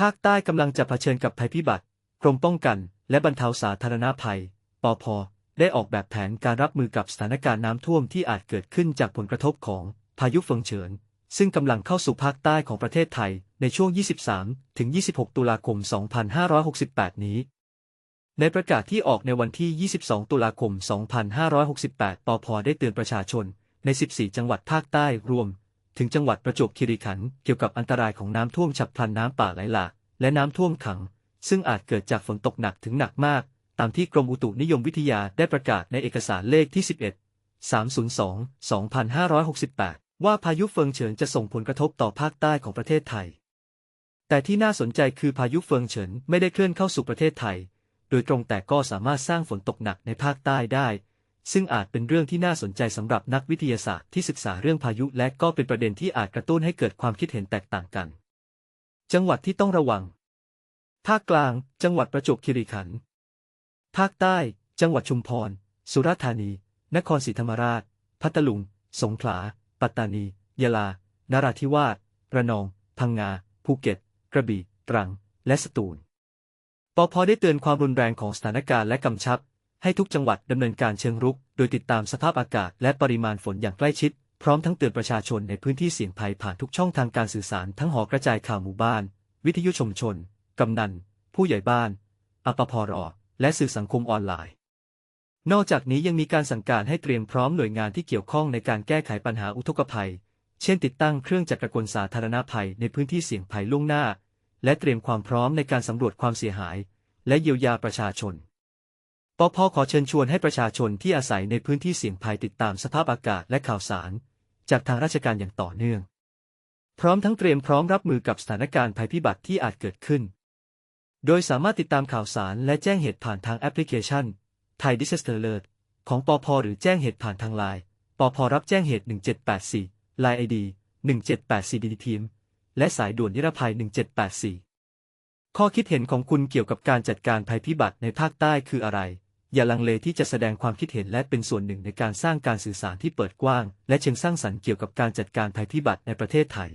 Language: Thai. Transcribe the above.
ภาคใต้กำลังจะเผชิญกับภัยพิบัติ กรมป้องกัน และบรรเทาสาธารณภัยปพได้ออกแบบแผนการรับมือกับสถานการณ์น้ำท่วมที่อาจเกิดขึ้นจากผลกระทบของพายุเฟิงเฉิน ซึ่งกำลังเข้าสู่ภาคใต้ของประเทศไทยในช่วง 23 ถึง 26 ตุลาคม 2568 นี้ ในประกาศที่ออกในวันที่ 22 ตุลาคม 2568ปพได้เตือนประชาชนใน 14 จังหวัดภาคใต้รวม ถึงจังหวัดประจวบคีรีขันธ์เกี่ยวกับอันตรายของน้ำท่วมฉับพลันน้ำป่าไหลหลากและน้ำท่วมขัง ซึ่งอาจเกิดจากฝนตกหนักถึงหนักมาก ตามที่กรมอุตุนิยมวิทยาได้ประกาศในเอกสารเลขที่ 11 302 2568 ว่าพายุเฟิงเฉินจะส่งผลกระทบต่อภาคใต้ของประเทศไทย แต่ที่น่าสนใจคือพายุเฟิงเฉินไม่ได้เคลื่อนเข้าสู่ประเทศไทย โดยตรงแต่ก็สามารถสร้างฝนตกหนักในภาคใต้ได้ ซึ่งอาจเป็นเรื่องที่น่าสนใจสำหรับนักวิทยาศาสตร์ที่ศึกษาเรื่องพายุและก็เป็นประเด็นที่อาจกระตุ้นให้เกิดความคิดเห็นแตกต่างกัน จังหวัดที่ต้องระวัง ภาคกลาง จังหวัดประจวบคีรีขันธ์ ภาคใต้ จังหวัดชุมพร สุราษฎร์ธานี นครศรีธรรมราช พัทลุง สงขลา ปัตตานี ยะลา นราธิวาส ระนอง พังงา ภูเก็ต กระบี่ ตรัง และสตูล ปพได้เตือนความรุนแรงของสถานการณ์และกำชับ ให้ทุกจังหวัดดำเนินการเชิงรุก โดยติดตามสภาพอากาศและปริมาณฝนอย่างใกล้ชิด พร้อมทั้งเตือนประชาชนในพื้นที่เสี่ยงภัยผ่านทุกช่องทางการสื่อสารทั้งหอกระจายข่าวหมู่บ้าน วิทยุชุมชน กำนัน ผู้ใหญ่บ้านอปพรอและสื่อสังคมออนไลน์ นอกจากนี้ยังมีการสั่งการให้เตรียมพร้อมหน่วยงานที่เกี่ยวข้องในการแก้ไขปัญหาอุทกภัย เช่น ติดตั้งเครื่องจักรกลสาธารณภัยในพื้นที่เสี่ยงภัยล่วงหน้า และเตรียมความพร้อมในการสำรวจความเสียหาย และเยียวยาประชาชน ปพขอเชิญชวนให้ประชาชนที่อาศัยในพื้นที่เสี่ยงภัยติดตามสภาพอากาศและข่าวสาร จากทางราชการอย่างต่อเนื่อง พร้อมทั้งเตรียมพร้อมรับมือกับสถานการณ์ภัยพิบัติที่อาจเกิดขึ้น โดยสามารถติดตามข่าวสารและแจ้งเหตุผ่านทางแอปพลิเคชัน Thai Disaster Alert ของปอพหรือแจ้งเหตุผ่านทางไลน์ปอพรับแจ้งเหตุ 1784 Line ID 1784 DD Team และสายด่วนนิรภัย 1784 ข้อคิดเห็นของคุณเกี่ยวกับการจัดการภัยพิบัติในภาคใต้คืออะไร อย่าลังเลที่จะแสดงความคิดเห็นและเป็นส่วนหนึ่งในการสร้างการสื่อสารที่เปิดกว้าง และเชิงสร้างสรรค์เกี่ยวกับการจัดการภัยพิบัติในประเทศไทย